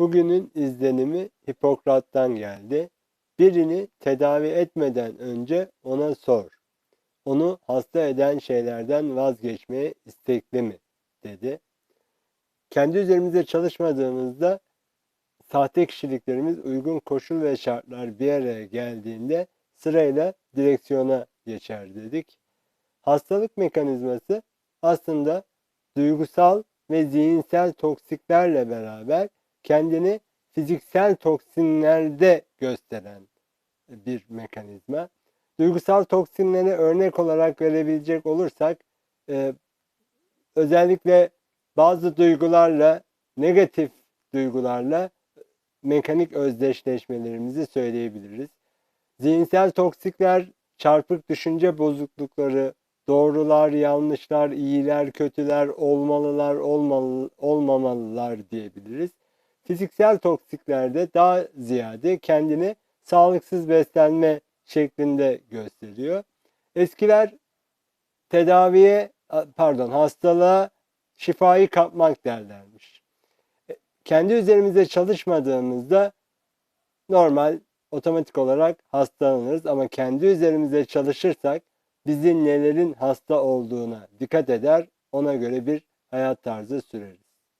Bugünün izlenimi Hipokrat'tan geldi. Birini tedavi etmeden önce ona sor. Onu hasta eden şeylerden vazgeçmeye istekli mi? dedi. Kendi üzerimize çalışmadığımızda sahte kişiliklerimiz uygun koşul ve şartlar bir araya geldiğinde sırayla direksiyona geçer dedik. Hastalık mekanizması aslında duygusal ve zihinsel toksiklerle beraber kendini fiziksel toksinlerde gösteren bir mekanizma. Duygusal toksinleri örnek olarak verebilecek olursak e, özellikle bazı duygularla negatif duygularla mekanik özdeşleşmelerimizi söyleyebiliriz. Zihinsel toksikler çarpık düşünce bozuklukları, doğrular, yanlışlar, iyiler, kötüler, olmalılar, olmalı, olmamalılar diyebiliriz. Fiziksel toksiklerde daha ziyade kendini sağlıksız beslenme şeklinde gösteriyor. Eskiler tedaviye pardon hastalığa şifayı kapmak derlermiş. E, Kendi üzerimize çalışmadığımızda normal otomatik olarak hastalanırız ama kendi üzerimize çalışırsak bizim nelerin hasta olduğuna dikkat eder, ona göre bir hayat tarzı süreriz.